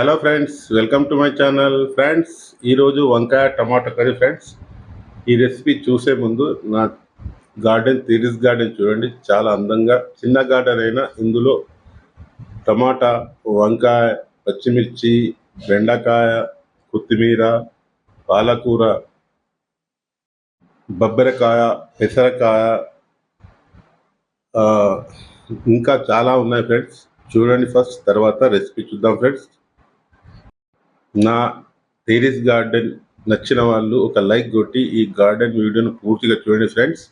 Hello friends welcome to my channel friends ఈరోజు వంకాయ టమాటా కర్రీ ఫ్రెండ్స్ ఈ రెసిపీ చూసే ముందు నా గార్డెన్ తీరిస్ గార్డెన్ చూడండి. చాలా అందంగా చిన్న గార్డెన్ అయినా ఇందులో టమాటా వంకాయ పచ్చిమిర్చి బెండకాయ కొత్తిమీర పాలకూర బబ్బెరకాయ పెసరకాయ ఇంకా చాలా ఉన్నాయి ఫ్రెండ్స్ చూడండి ఫస్ట్ తర్వాత రెసిపీ చూద్దాం ఫ్రెండ్స్ నా టెరిస్ గార్డెన్ నచ్చిన వాళ్ళు ఒక లైక్ కొట్టి ఈ గార్డెన్ వీడియోను పూర్తిగా చూడండి ఫ్రెండ్స్.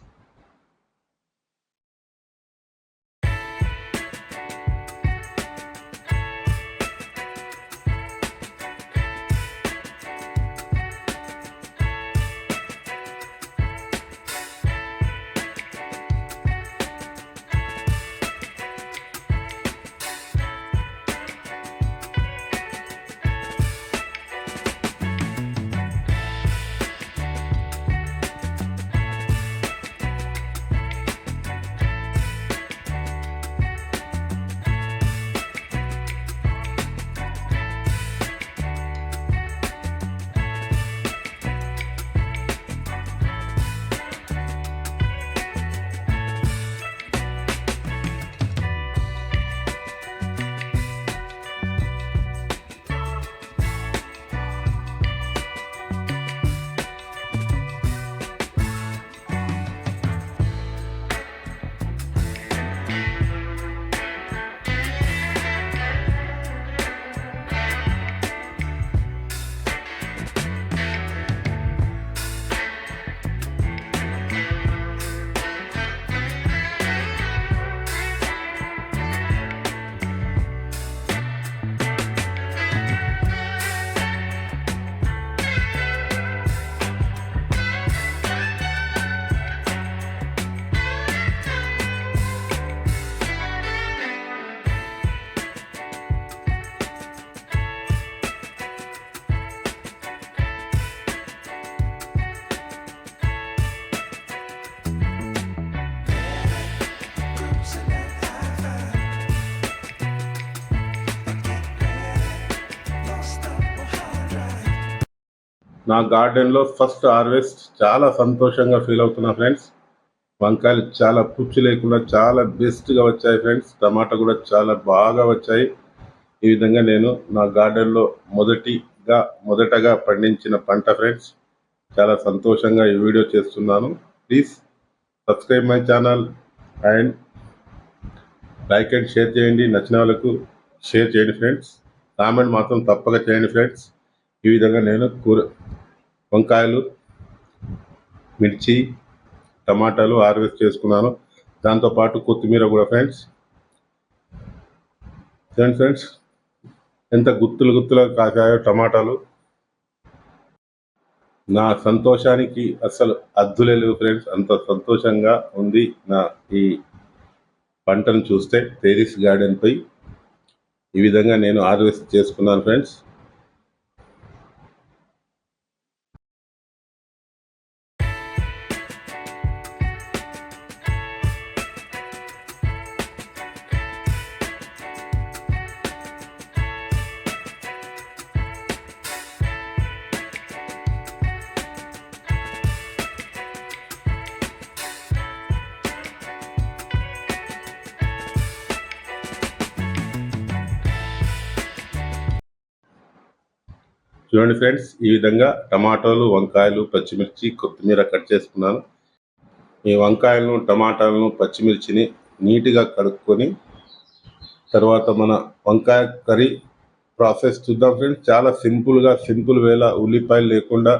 నా గార్డెన్లో ఫస్ట్ హార్వెస్ట్ చాలా సంతోషంగా ఫీల్ అవుతున్నా ఫ్రెండ్స్ వంకాయలు చాలా పుచ్చు లేకుండా చాలా బెస్ట్గా వచ్చాయి ఫ్రెండ్స్ టమాటా కూడా చాలా బాగా వచ్చాయి. ఈ విధంగా నేను నా గార్డెన్లో మొదటిగా మొదటగా పండించిన పంట ఫ్రెండ్స్ చాలా సంతోషంగా ఈ వీడియో చేస్తున్నాను. Please subscribe my channel and like and share చేయండి. నచ్చిన వాళ్ళకు షేర్ చేయండి ఫ్రెండ్స్ కామెంట్ మాత్రం తప్పక చేయండి ఫ్రెండ్స్ ఈ విధంగా నేను కూర వంకాయలు మిర్చి టమాటాలు హార్వెస్ట్ చేసుకున్నాను. దాంతోపాటు కొత్తిమీర కూడా ఫ్రెండ్స్. చూడండి ఫ్రెండ్స్ ఎంత గుత్తులు గుత్తులుగా కాసాయో టమాటాలు. నా సంతోషానికి అసలు అద్దులే లేవు ఫ్రెండ్స్. అంత సంతోషంగా ఉంది నా ఈ పంటను చూస్తే టెరిస్ గార్డెన్పై ఈ విధంగా నేను హార్వెస్ట్ చేసుకున్నాను ఫ్రెండ్స్. చూడండి ఫ్రెండ్స్ ఈ విధంగా టమాటోలు వంకాయలు పచ్చిమిర్చి కొత్తిమీర కట్ చేసుకున్నాను. ఈ వంకాయలను టమాటాలను పచ్చిమిర్చిని నీట్గా కడుక్కొని తర్వాత మన వంకాయ కర్రీ ప్రాసెస్ చూద్దాం ఫ్రెండ్స్. చాలా సింపుల్గా సింపుల్ వేళ ఉల్లిపాయలు లేకుండా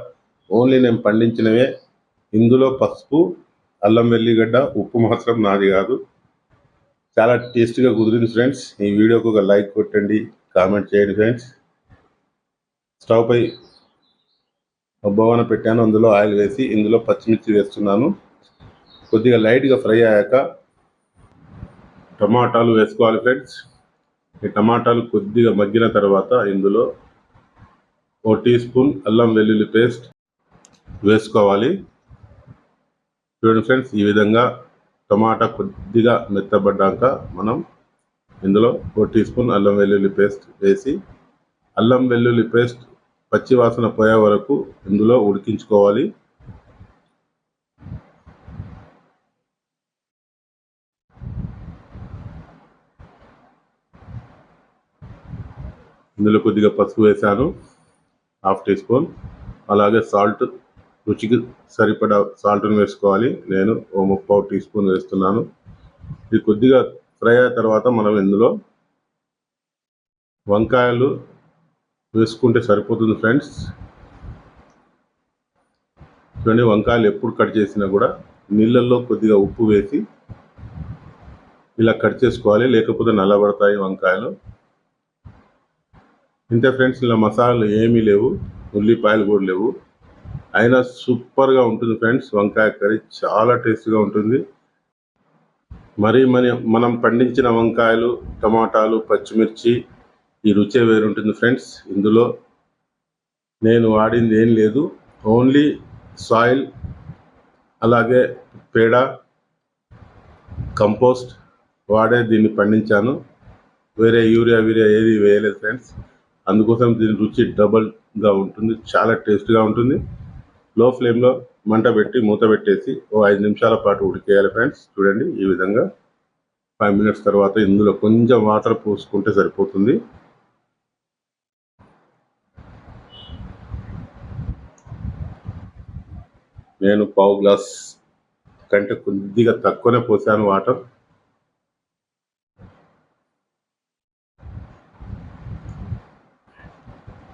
ఓన్లీ నేను పండించినవే. ఇందులో పసుపు అల్లం వెల్లిగడ్డ ఉప్పు మాత్రం నాది కాదు. చాలా టేస్ట్గా కుదిరింది ఫ్రెండ్స్. ఈ వీడియోకి ఒక లైక్ కొట్టండి కామెంట్ చేయండి ఫ్రెండ్స్. స్టవ్ పై బొవ్వన పెట్టాను. అందులో ఆయిల్ వేసి ఇందులో పచ్చిమిర్చి వేస్తున్నాను. కొద్దిగా లైట్గా ఫ్రై అయ్యాక టమాటాలు వేసుకోవాలి ఫ్రెండ్స్ ఈ టమాటాలు కొద్దిగా మగ్గిన తర్వాత ఇందులో ఓ టీ స్పూన్ అల్లం వెల్లుల్లి పేస్ట్ వేసుకోవాలి. చూడండి ఫ్రెండ్స్ ఈ విధంగా టమాటా కొద్దిగా మెత్తబడ్డాక మనం ఇందులో ఓ టీ స్పూన్ అల్లం వెల్లుల్లి పేస్ట్ వేసి అల్లం వెల్లుల్లి పేస్ట్ పచ్చివాసన పోయే వరకు ఇందులో ఉడికించుకోవాలి. ఇందులో కొద్దిగా పసుపు వేసాను హాఫ్ టీ స్పూన్. అలాగే సాల్ట్ రుచికి సరిపడా సాల్ట్ని వేసుకోవాలి. నేను ఓ ముప్పావు టీ స్పూన్ వేస్తున్నాను. ఇది కొద్దిగా ఫ్రై అయిన తర్వాత మనం ఇందులో వంకాయలు వేసుకుంటే సరిపోతుంది ఫ్రెండ్స్. చూడండి వంకాయలు ఎప్పుడు కట్ చేసినా కూడా నీళ్ళల్లో కొద్దిగా ఉప్పు వేసి ఇలా కట్ చేసుకోవాలి. లేకపోతే నల్లబడతాయి వంకాయలు. ఇంతే ఫ్రెండ్స్ ఇలా మసాలాలు ఏమీ లేవు. ఉల్లిపాయలు కూడా లేవు. అయినా సూపర్గా ఉంటుంది ఫ్రెండ్స్ వంకాయ కర్రీ. చాలా టేస్ట్గా ఉంటుంది. మరి మన మనం పండించిన వంకాయలు టమాటాలు పచ్చిమిర్చి ఈ రుచే వేరుంటుంది ఫ్రెండ్స్. ఇందులో నేను వాడింది ఏం లేదు. ఓన్లీ సాయిల్ అలాగే పేడ కంపోస్ట్ వాడే దీన్ని పండించాను. వేరే యూరియా వీరియా ఏది వేయలేదు ఫ్రెండ్స్. అందుకోసం దీని రుచి డబల్గా ఉంటుంది చాలా టేస్ట్గా ఉంటుంది. లో ఫ్లేమ్లో మంట పెట్టి మూత పెట్టేసి ఓ ఐదు నిమిషాల పాటు ఉడికేయాలి ఫ్రెండ్స్. చూడండి ఈ విధంగా. ఫైవ్ మినిట్స్ తర్వాత ఇందులో కొంచెం వాటర్ పోసుకుంటే సరిపోతుంది. నేను పావు గ్లాస్ కంటే కొద్దిగా తక్కువనే పోసాను వాటర్.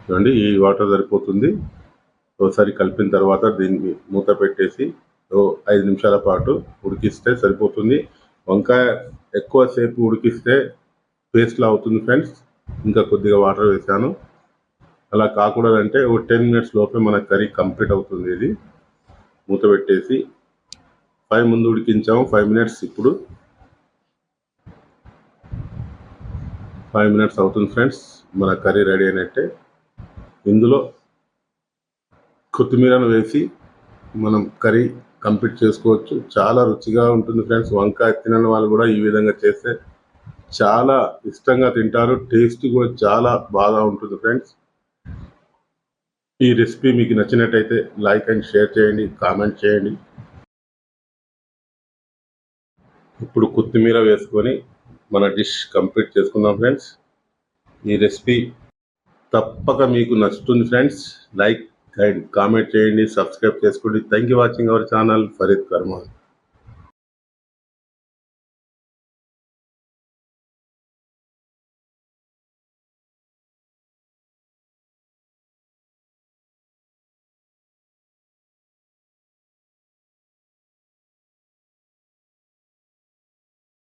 చూడండి ఈ వాటర్ సరిపోతుంది. ఒకసారి కలిపిన తర్వాత దీన్ని మూత పెట్టేసి ఓ ఐదు నిమిషాల పాటు ఉడికిస్తే సరిపోతుంది. వంకాయ ఎక్కువసేపు ఉడికిస్తే పేస్ట్లా అవుతుంది ఫ్రెండ్స్ ఇంకా కొద్దిగా వాటర్ వేసాను. అలా కాకూడదంటే ఒక టెన్ మినిట్స్ లోపే మన కర్రీ కంప్లీట్ అవుతుంది ఇది. మూత పెట్టేసి ఫైవ్ ముందు ఉడికించాము. ఫైవ్ మినిట్స్ ఇప్పుడు ఫైవ్ మినిట్స్ అవుతుంది ఫ్రెండ్స్ మన కర్రీ రెడీ అయినట్టే. ఇందులో కొత్తిమీరను వేసి మనం కర్రీ కంప్లీట్ చేసుకోవచ్చు. చాలా రుచిగా ఉంటుంది ఫ్రెండ్స్ వంకాయ తినని వాళ్ళు కూడా ఈ విధంగా చేస్తే చాలా ఇష్టంగా తింటారు. టేస్ట్ కూడా చాలా బాగా ఉంటుంది ఫ్రెండ్స్ ఈ రెసిపీ మీకు నచ్చినట్టయితే లైక్ అండ్ షేర్ చేయండి కామెంట్ చేయండి. ఇప్పుడు కొత్తిమీర వేసుకొని మన డిష్ కంప్లీట్ చేసుకుందాం ఫ్రెండ్స్. ఈ రెసిపీ తప్పక మీకు నచ్చుతుంది ఫ్రెండ్స్. లైక్ అండ్ కామెంట్ చేయండి సబ్స్క్రైబ్ చేసుకోండి. Thank you watching our channel. Farid Karman.